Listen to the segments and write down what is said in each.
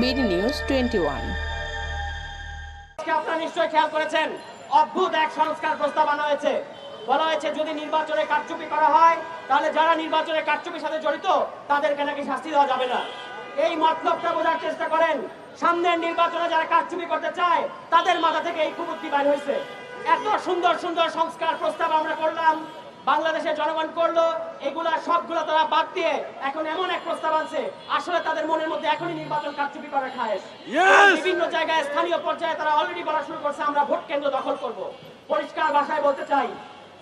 BD news twenty one. আপনারা নিশ্চয়ই খেয়াল করেছেন, অদ্ভুত এক সংস্কার প্রস্তাব আনা হয়েছে। বলা হয়েছে, যদি নির্বাচনে কারচুপি করা হয়, তাহলে যারা নির্বাচনে কারচুপির সাথে জড়িত, তাদেরকে নাকি শাস্তি দেওয়া যাবে না। এই মতলবটা বোঝার চেষ্টা করেন, সামনের নির্বাচনে যারা কারচুপি করতে চায়, তাদের মাথা থেকে এই কুবুদ্ধি বাইর হয়েছে। এত সুন্দর সুন্দর সংস্কার প্রস্তাব আমরা করলাম বাংলাদেশের জনগণ করল এগুলা সবগুলো তারা বাদ দিয়ে এখন এমন এক প্রস্তাব আনছে। আসলে তাদের মনের মধ্যে এখনই নির্বাচন কারচুপি করার খায়েশ। বিভিন্ন জায়গায় স্থানীয় পর্যায়ে তারা অলরেডি বলা শুরু করছে আমরা ভোট কেন্দ্র দখল করব। পরিষ্কার ভাষায় বলতে চাই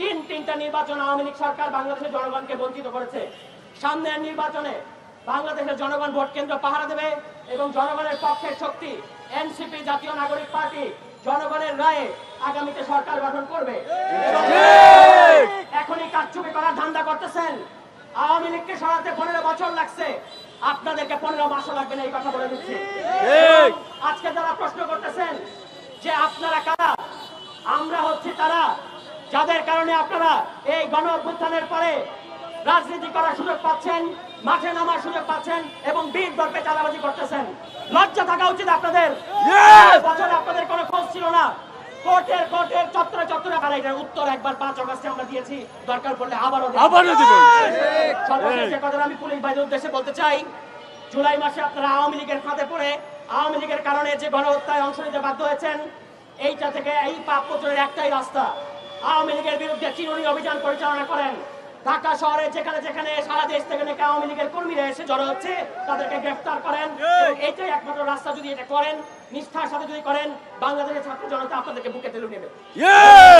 তিন তিনটা নির্বাচন আওয়ামী লীগ সরকার বাংলাদেশের জনগণকে বঞ্চিত করেছে। সামনের নির্বাচনে বাংলাদেশের জনগণ ভোট কেন্দ্র পাহারা দেবে এবং জনগণের পক্ষের শক্তি এনসিপি জাতীয় নাগরিক পার্টি জনগণের রায়ে আগামীতে সরকার গঠন করবে এবং এখনই কারচুপি করার করতেছেন আওয়ামী লীগকে সরাতে পনেরো বছর লাগছে। আপনাদেরকে পনেরো মাসও লাগবে না এই কথা বলে দিচ্ছি। আজকে যারা প্রশ্ন করতেছেন যে আপনারা কারা আমরা হচ্ছি তারা। যাদের কারণে আপনারা এই গণ অভ্যুত্থানের পরে রাজনীতি করার সুযোগ পাচ্ছেন মাঠে নামার সুযোগ পাচ্ছেন এবং বীর দর্পে চালাবাজি করতেছেন। লজ্জা থাকা উচিত আপনাদের। বছর আপনাদের কোনো খোঁজ ছিল না। কোর্টের কোর্টের চত্বরে চত্বরে আর উত্তর একবার পাঁচ অগস্টে আমরা দিয়েছি। দরকার পড়লে আবারও আবারও দেব। সর্বশেষ কথাটা আমি পুলিশ বাহিনীর উদ্দেশ্যে বলতে চাই। জুলাই মাসে আপনারা আওয়ামী লীগের ফাঁদে পড়ে আওয়ামী লীগের কারণে যে গণহত্যায় অংশ নিতে বাধ্য হয়েছেন এইটা থেকে এই পাপ পত্রের একটাই রাস্তা। আওয়ামী লীগের বিরুদ্ধে চিরুনি অভিযান পরিচালনা করেন। ঢাকা শহরে যেখানে যেখানে সারা দেশ থেকে নাকি আওয়ামী লীগের কর্মীরা এসে জড়ো হচ্ছে তাদেরকে গ্রেফতার করেন। এটাই এইটাই একমাত্র রাস্তা যদি এটা করেন নিষ্ঠার সাথে যদি করেন বাংলাদেশের ছাত্র জনতা আপনাদেরকে বুকে তেলু নেবে।